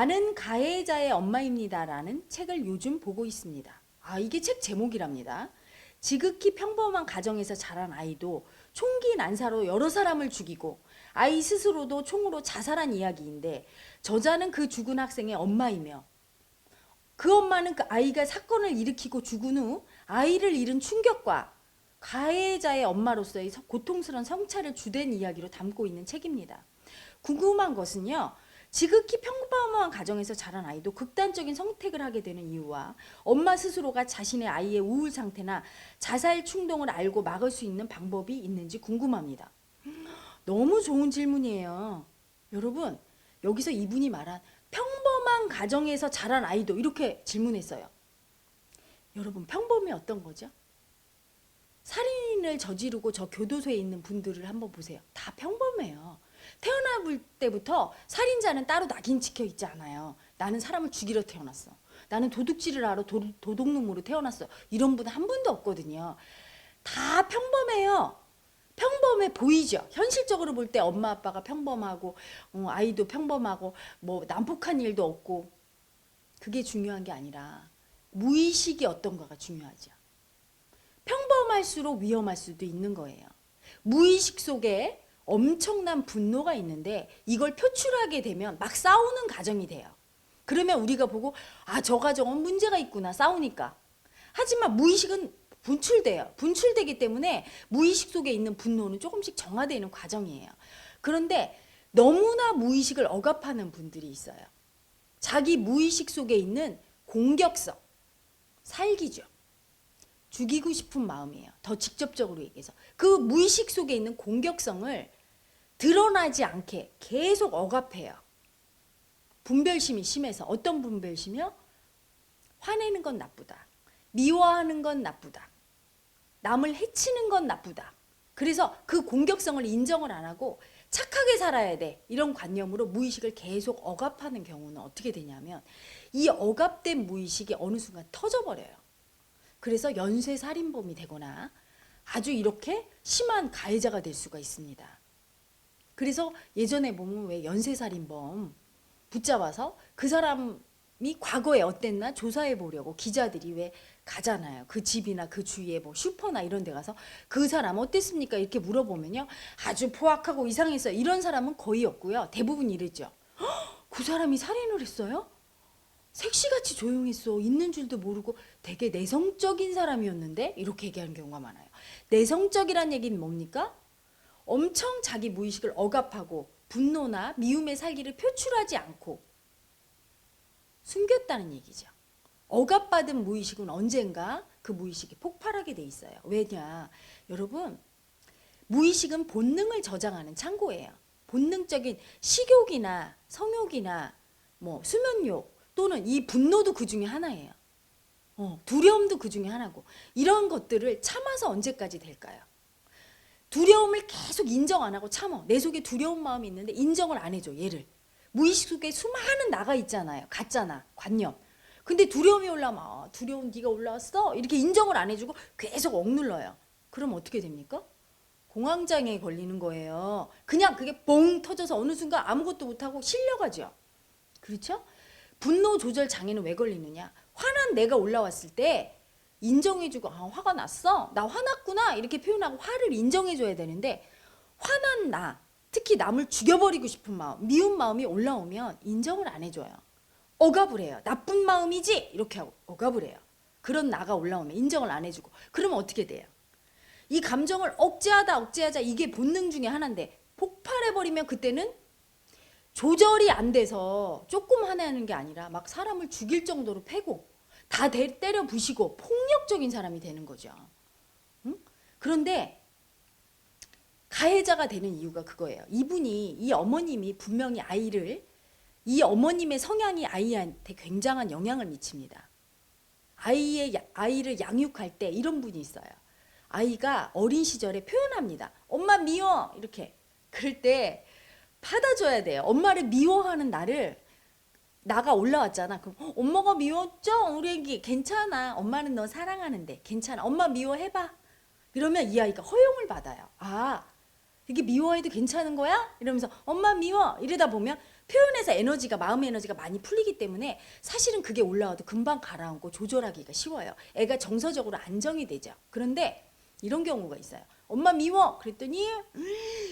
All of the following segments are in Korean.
나는 가해자의 엄마입니다라는 책을 요즘 보고 있습니다. 아, 이게 책 제목이랍니다. 지극히 평범한 가정에서 자란 아이도 총기 난사로 여러 사람을 죽이고 아이 스스로도 총으로 자살한 이야기인데 저자는 그 죽은 학생의 엄마이며 그 엄마는 그 아이가 사건을 일으키고 죽은 후 아이를 잃은 충격과 가해자의 엄마로서의 서- 고통스러운 성찰을 주된 이야기로 담고 있는 책입니다. 궁금한 것은요. 지극히 평범한 가정에서 자란 아이도 극단적인 선택을 하게 되는 이유와 엄마 스스로가 자신의 아이의 우울 상태나 자살 충동을 알고 막을 수 있는 방법이 있는지 궁금합니다. 너무 좋은 질문이에요. 여러분, 여기서 이분이 말한 평범한 가정에서 자란 아이도 이렇게 질문했어요. 여러분, 평범이 어떤 거죠? 살인을 저지르고 저 교도소에 있는 분들을 한번 보세요. 다 평범해요. 태어날 때부터 살인자는 따로 낙인 찍혀 있지 않아요. 나는 사람을 죽이러 태어났어. 나는 도둑질을 하러 도, 도둑놈으로 태어났어. 이런 분 한 분도 없거든요. 다 평범해요. 평범해 보이죠. 현실적으로 볼 때 엄마 아빠가 평범하고 어, 아이도 평범하고 뭐 난폭한 일도 없고 그게 중요한 게 아니라 무의식이 어떤가가 중요하죠. 평범할수록 위험할 수도 있는 거예요. 무의식 속에 엄청난 분노가 있는데 이걸 표출하게 되면 막 싸우는 가정이 돼요. 그러면 우리가 보고 아저 가정은 문제가 있구나 싸우니까. 하지만 무의식은 분출돼요. 분출되기 때문에 무의식 속에 있는 분노는 조금씩 정화되는 과정이에요. 그런데 너무나 무의식을 억압하는 분들이 있어요. 자기 무의식 속에 있는 공격성, 살기죠. 죽이고 싶은 마음이에요. 더 직접적으로 얘기해서. 그 무의식 속에 있는 공격성을 드러나지 않게 계속 억압해요. 분별심이 심해서 어떤 분별심이요? 화내는 건 나쁘다. 미워하는 건 나쁘다. 남을 해치는 건 나쁘다. 그래서 그 공격성을 인정을 안 하고 착하게 살아야 돼. 이런 관념으로 무의식을 계속 억압하는 경우는 어떻게 되냐면 이 억압된 무의식이 어느 순간 터져버려요. 그래서 연쇄 살인범이 되거나 아주 이렇게 심한 가해자가 될 수가 있습니다. 그래서 예전에 보면 왜 연쇄 살인범 붙잡아서 그 사람이 과거에 어땠나 조사해 보려고 기자들이 왜 가잖아요. 그 집이나 그 주위에 뭐 슈퍼나 이런 데 가서 그 사람 어땠습니까? 이렇게 물어보면요. 아주 포악하고 이상했어요. 이런 사람은 거의 없고요. 대부분 이랬죠. "헉, 그 사람이 살인을 했어요? 색시같이 조용했어. 있는 줄도 모르고 되게 내성적인 사람이었는데 이렇게 얘기하는 경우가 많아요. 내성적이란 얘기는 뭡니까? 엄청 자기 무의식을 억압하고 분노나 미움의 살기를 표출하지 않고 숨겼다는 얘기죠. 억압받은 무의식은 언젠가 그 무의식이 폭발하게 돼 있어요. 왜냐? 여러분, 무의식은 본능을 저장하는 창고예요. 본능적인 식욕이나 성욕이나 뭐 수면욕 또는 이 분노도 그 중에 하나예요. 어, 두려움도 그 중에 하나고 이런 것들을 참아서 언제까지 될까요? 두려움을 계속 인정 안 하고 참어. 내 속에 두려운 마음이 있는데 인정을 안 해줘. 얘를. 무의식 속에 수많은 나가 있잖아요. 가짜나 관념. 근데 두려움이 올라오면 아, 두려운 네가 올라왔어. 이렇게 인정을 안 해주고 계속 억눌러요. 그럼 어떻게 됩니까? 공황장애에 걸리는 거예요. 그냥 그게 뻥 터져서 어느 순간 아무것도 못하고 실려가죠. 그렇죠? 분노 조절 장애는 왜 걸리느냐? 화난 내가 올라왔을 때 인정해주고 아 화가 났어? 나 화났구나? 이렇게 표현하고 화를 인정해줘야 되는데 화난 나 특히 남을 죽여버리고 싶은 마음 미운 마음이 올라오면 인정을 안 해줘요. 억압을 해요. 나쁜 마음이지? 이렇게 하고 억압을 해요. 그런 나가 올라오면 인정을 안 해주고. 그러면 어떻게 돼요? 이 감정을 억제하다 억제하자 이게 본능 중에 하나인데 폭발해버리면 그때는 조절이 안 돼서 조금 화내는 게 아니라 막 사람을 죽일 정도로 패고 다 대- 때려 부시고 폭력적인 사람이 되는 거죠. 응? 그런데 가해자가 되는 이유가 그거예요. 이분이 이 어머님이 분명히 아이를 이 어머님의 성향이 아이한테 굉장한 영향을 미칩니다. 아이의 야- 아이를 양육할 때 이런 분이 있어요. 아이가 어린 시절에 표현합니다. 엄마 미워 이렇게. 그럴 때 받아줘야 돼요. 엄마를 미워하는 나를 나가 올라왔잖아. 그럼 어, 엄마가 미웠죠? 우리 애기 괜찮아. 엄마는 너 사랑하는데 괜찮아. 엄마 미워해봐. 이러면 이 아이가 허용을 받아요. 아 이게 미워해도 괜찮은 거야? 이러면서 엄마 미워 이러다 보면 표현에서 에너지가 마음의 에너지가 많이 풀리기 때문에 사실은 그게 올라와도 금방 가라앉고 조절하기가 쉬워요. 애가 정서적으로 안정이 되죠. 그런데 이런 경우가 있어요. 엄마 미워 그랬더니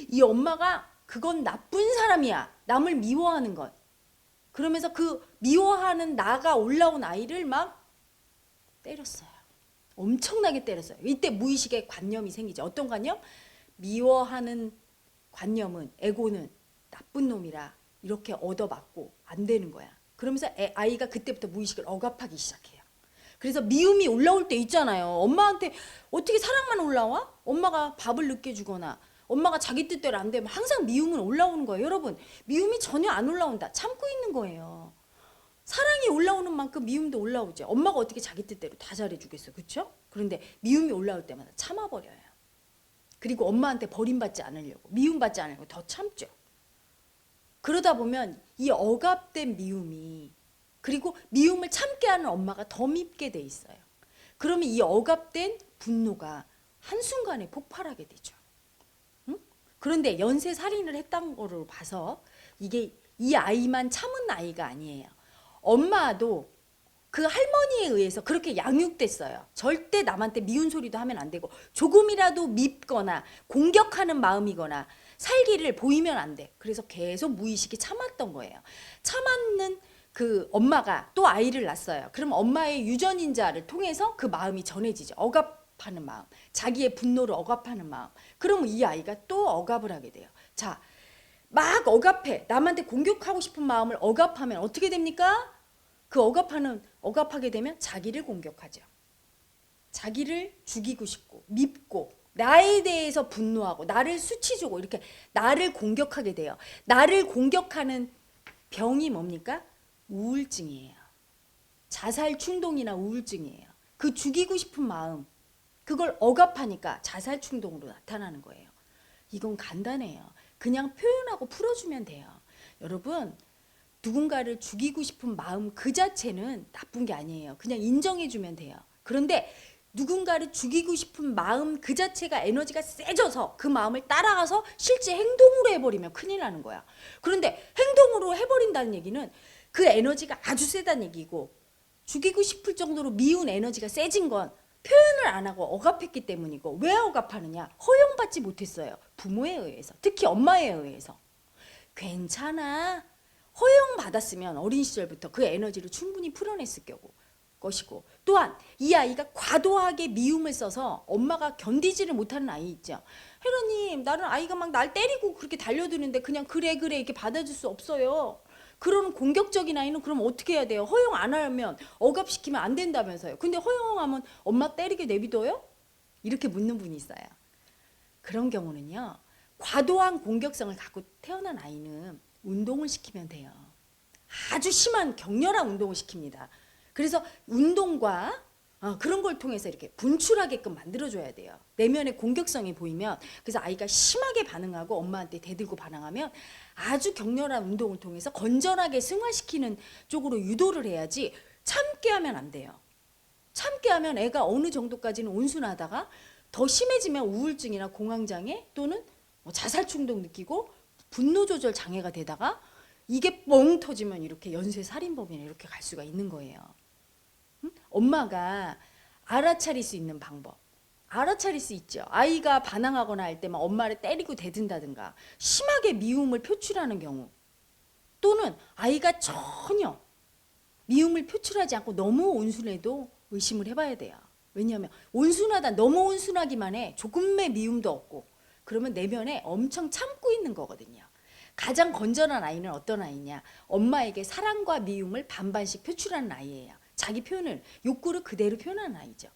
이 엄마가 그건 나쁜 사람이야. 남을 미워하는 것. 그러면서 그 미워하는 나가 올라온 아이를 막 때렸어요. 엄청나게 때렸어요. 이때 무의식의 관념이 생기죠. 어떤 관념? 미워하는 관념은 에고는 나쁜 놈이라 이렇게 얻어맞고 안 되는 거야. 그러면서 애, 아이가 그때부터 무의식을 억압하기 시작해요. 그래서 미움이 올라올 때 있잖아요. 엄마한테 어떻게 사랑만 올라와? 엄마가 밥을 늦게 주거나 엄마가 자기 뜻대로 안 되면 항상 미움은 올라오는 거예요. 여러분, 미움이 전혀 안 올라온다. 참고 있는 거예요. 사랑이 올라오는 만큼 미움도 올라오죠. 엄마가 어떻게 자기 뜻대로 다 잘해주겠어, 그렇죠? 그런데 미움이 올라올 때마다 참아버려요. 그리고 엄마한테 버림받지 않으려고 미움받지 않으려고 더 참죠. 그러다 보면 이 억압된 미움이 그리고 미움을 참게 하는 엄마가 더 밉게 돼 있어요. 그러면 이 억압된 분노가 한순간에 폭발하게 되죠. 응? 그런데 연쇄 살인을 했던 거로 봐서 이게 이 아이만 참은 아이가 아니에요. 엄마도 그 할머니에 의해서 그렇게 양육됐어요. 절대 남한테 미운 소리도 하면 안 되고 조금이라도 밉거나 공격하는 마음이거나 살기를 보이면 안 돼. 그래서 계속 무의식이 참았던 거예요. 참았는 그 엄마가 또 아이를 낳았어요. 그럼 엄마의 유전인자를 통해서 그 마음이 전해지죠. 억압하는 마음, 자기의 분노를 억압하는 마음. 그러면 이 아이가 또 억압을 하게 돼요. 자, 막 억압해. 남한테 공격하고 싶은 마음을 억압하면 어떻게 됩니까? 그 억압하는 억압하게 되면 자기를 공격하죠. 자기를 죽이고 싶고 밉고 나에 대해서 분노하고 나를 수치 주고 이렇게 나를 공격하게 돼요. 나를 공격하는 병이 뭡니까? 우울증이에요. 자살 충동이나 우울증이에요. 그 죽이고 싶은 마음 그걸 억압하니까 자살 충동으로 나타나는 거예요. 이건 간단해요. 그냥 표현하고 풀어주면 돼요. 여러분 누군가를 죽이고 싶은 마음 그 자체는 나쁜 게 아니에요. 그냥 인정해주면 돼요. 그런데 누군가를 죽이고 싶은 마음 그 자체가 에너지가 세져서 그 마음을 따라가서 실제 행동으로 해버리면 큰일 나는 거야. 그런데 행동으로 해버린다는 얘기는 그 에너지가 아주 세다는 얘기고 죽이고 싶을 정도로 미운 에너지가 세진 건 표현을 안 하고 억압했기 때문이고 왜 억압하느냐? 허용받지 못했어요. 부모에 의해서. 특히 엄마에 의해서. 괜찮아. 허용받았으면 어린 시절부터 그 에너지를 충분히 풀어냈을 거고 것이고 또한 이 아이가 과도하게 미움을 써서 엄마가 견디지를 못하는 아이 있죠. 혜라님 나는 아이가 막 날 때리고 그렇게 달려드는데 그냥 그래 그래 이렇게 받아줄 수 없어요. 그런 공격적인 아이는 그럼 어떻게 해야 돼요? 허용 안 하면 억압시키면 안 된다면서요. 근데 허용하면 엄마 때리게 내비둬요? 이렇게 묻는 분이 있어요. 그런 경우는요. 과도한 공격성을 갖고 태어난 아이는 운동을 시키면 돼요. 아주 심한 격렬한 운동을 시킵니다. 그래서 운동과 어, 그런 걸 통해서 이렇게 분출하게끔 만들어줘야 돼요. 내면의 공격성이 보이면 그래서 아이가 심하게 반응하고 엄마한테 대들고 반항하면 아주 격렬한 운동을 통해서 건전하게 승화시키는 쪽으로 유도를 해야지 참게 하면 안 돼요. 참게 하면 애가 어느 정도까지는 온순하다가 더 심해지면 우울증이나 공황장애 또는 뭐 자살 충동 느끼고 분노 조절 장애가 되다가 이게 뻥 터지면 이렇게 연쇄 살인범이나 이렇게 갈 수가 있는 거예요. 응? 엄마가 알아차릴 수 있는 방법. 알아차릴 수 있죠. 아이가 반항하거나 할때막 엄마를 때리고 대든다든가 심하게 미움을 표출하는 경우 또는 아이가 전혀 미움을 표출하지 않고 너무 온순해도 의심을 해봐야 돼요. 왜냐하면 온순하다 너무 온순하기만 해 조금의 미움도 없고 그러면 내면에 엄청 참고 있는 거거든요. 가장 건전한 아이는 어떤 아이냐? 엄마에게 사랑과 미움을 반반씩 표출하는 아이예요. 자기 표현을 욕구를 그대로 표현하는 아이죠.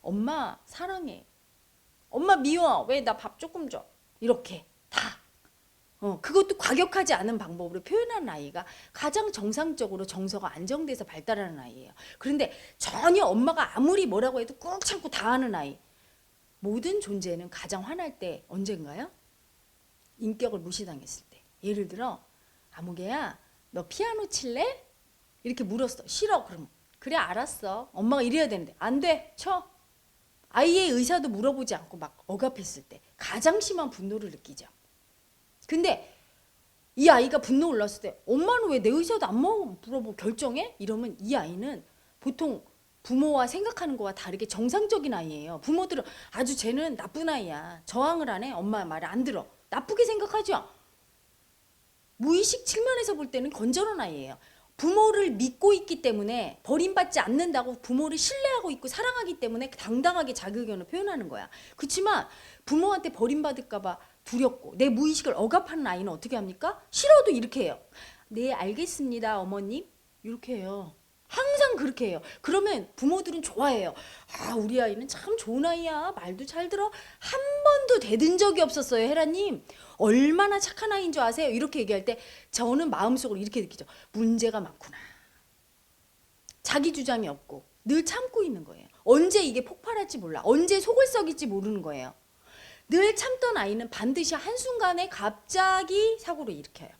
엄마 사랑해. 엄마 미워. 왜 나 밥 조금 줘? 이렇게 다. 어, 그것도 과격하지 않은 방법으로 표현하는 아이가 가장 정상적으로 정서가 안정돼서 발달하는 아이예요. 그런데 전혀 엄마가 아무리 뭐라고 해도 꾹 참고 다 하는 아이. 모든 존재는 가장 화날 때 언젠가요? 인격을 무시당했을 때. 예를 들어 아무개야 너 피아노 칠래? 이렇게 물었어. 싫어. 그럼 그래 알았어. 엄마가 이래야 되는데 안 돼. 쳐. 아이의 의사도 물어보지 않고 막 억압했을 때 가장 심한 분노를 느끼죠. 근데 이 아이가 분노 올랐을 때 엄마는 왜 내 의사도 안 물어보고 결정해? 이러면 이 아이는 보통 부모와 생각하는 거와 다르게 정상적인 아이예요. 부모들은 아주 쟤는 나쁜 아이야. 저항을 안 해. 엄마 말을 안 들어. 나쁘게 생각하죠. 무의식 측면에서 볼 때는 건전한 아이예요. 부모를 믿고 있기 때문에 버림받지 않는다고 부모를 신뢰하고 있고 사랑하기 때문에 당당하게 자기 의견을 표현하는 거야. 그렇지만 부모한테 버림받을까 봐 두렵고 내 무의식을 억압하는 아이는 어떻게 합니까? 싫어도 이렇게 해요. 네 알겠습니다 어머님 이렇게 해요. 항상 그렇게 해요. 그러면 부모들은 좋아해요. 아 우리 아이는 참 좋은 아이야. 말도 잘 들어. 한 번도 대든 적이 없었어요 헤라님. 얼마나 착한 아이인 줄 아세요? 이렇게 얘기할 때 저는 마음속으로 이렇게 느끼죠. 문제가 많구나. 자기 주장이 없고 늘 참고 있는 거예요. 언제 이게 폭발할지 몰라. 언제 속을 썩일지 모르는 거예요. 늘 참던 아이는 반드시 한순간에 갑자기 사고를 일으켜요.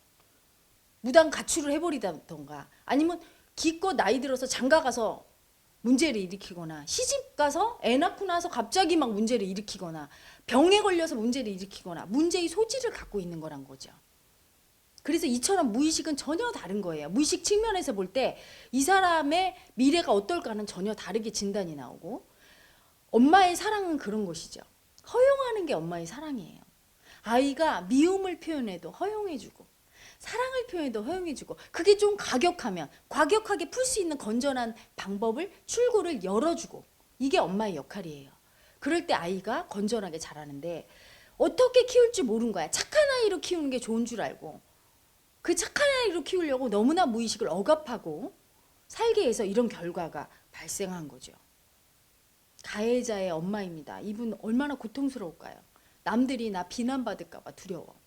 무단 가출을 해버리다던가 아니면 기껏 나이 들어서 장가 가서 문제를 일으키거나 시집 가서 애 낳고 나서 갑자기 막 문제를 일으키거나 병에 걸려서 문제를 일으키거나 문제의 소지를 갖고 있는 거란 거죠. 그래서 이처럼 무의식은 전혀 다른 거예요. 무의식 측면에서 볼 때 이 사람의 미래가 어떨까는 전혀 다르게 진단이 나오고 엄마의 사랑은 그런 것이죠. 허용하는 게 엄마의 사랑이에요. 아이가 미움을 표현해도 허용해주고 사랑을 표현해도 허용해주고 그게 좀 과격하면 과격하게 풀 수 있는 건전한 방법을 출구를 열어주고 이게 엄마의 역할이에요. 그럴 때 아이가 건전하게 자라는데 어떻게 키울지 모르는 거야. 착한 아이로 키우는 게 좋은 줄 알고 그 착한 아이로 키우려고 너무나 무의식을 억압하고 살게 해서 이런 결과가 발생한 거죠. 가해자의 엄마입니다. 이분 얼마나 고통스러울까요? 남들이 나 비난받을까봐 두려워.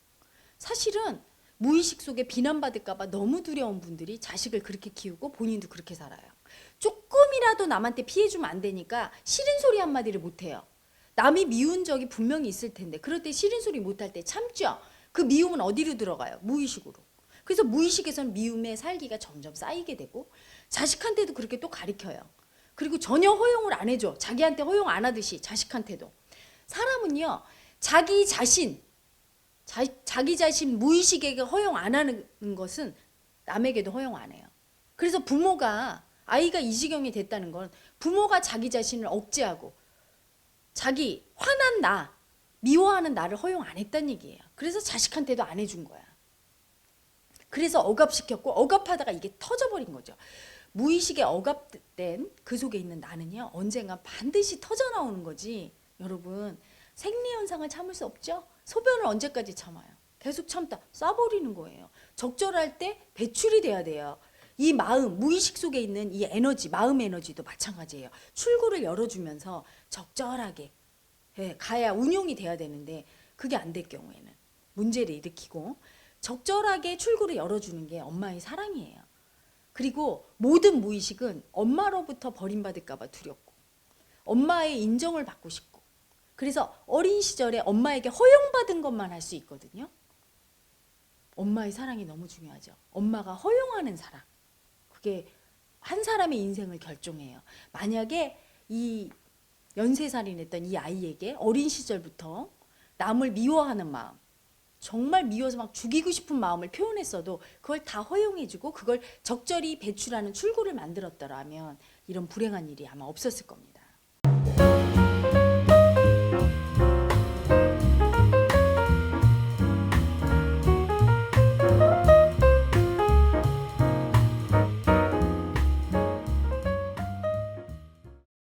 사실은 무의식 속에 비난받을까봐 너무 두려운 분들이 자식을 그렇게 키우고 본인도 그렇게 살아요. 조금이라도 남한테 피해주면 안 되니까 싫은 소리 한마디를 못해요. 남이 미운 적이 분명히 있을 텐데 그럴 때 싫은 소리 못할 때 참죠. 그 미움은 어디로 들어가요? 무의식으로. 그래서 무의식에서는 미움의 살기가 점점 쌓이게 되고 자식한테도 그렇게 또 가리켜요. 그리고 전혀 허용을 안 해줘. 자기한테 허용 안 하듯이 자식한테도. 사람은요, 자기 자신, 자, 자기 자신 무의식에게 허용 안 하는 것은 남에게도 허용 안 해요. 그래서 부모가 아이가 이 지경이 됐다는 건 부모가 자기 자신을 억제하고 자기 화난 나, 미워하는 나를 허용 안 했다는 얘기예요. 그래서 자식한테도 안 해준 거야. 그래서 억압시켰고 억압하다가 이게 터져버린 거죠. 무의식에 억압된 그 속에 있는 나는요 언젠가 반드시 터져 나오는 거지 여러분 생리 현상을 참을 수 없죠 소변을 언제까지 참아요? 계속 참다 쏴버리는 거예요. 적절할 때 배출이 돼야 돼요. 이 마음 무의식 속에 있는 이 에너지 마음 에너지도 마찬가지예요. 출구를 열어주면서 적절하게 예, 가야 운용이 돼야 되는데 그게 안 될 경우에는 문제를 일으키고 적절하게 출구를 열어주는 게 엄마의 사랑이에요. 그리고 모든 무의식은 엄마로부터 버림받을까봐 두렵고 엄마의 인정을 받고 싶고 그래서 어린 시절에 엄마에게 허용받은 것만 할 수 있거든요. 엄마의 사랑이 너무 중요하죠. 엄마가 허용하는 사랑. 그게 한 사람의 인생을 결정해요. 만약에 이 연쇄살인했던 이 아이에게 어린 시절부터 남을 미워하는 마음, 정말 미워서 막 죽이고 싶은 마음을 표현했어도 그걸 다 허용해주고 그걸 적절히 배출하는 출구를 만들었더라면 이런 불행한 일이 아마 없었을 겁니다.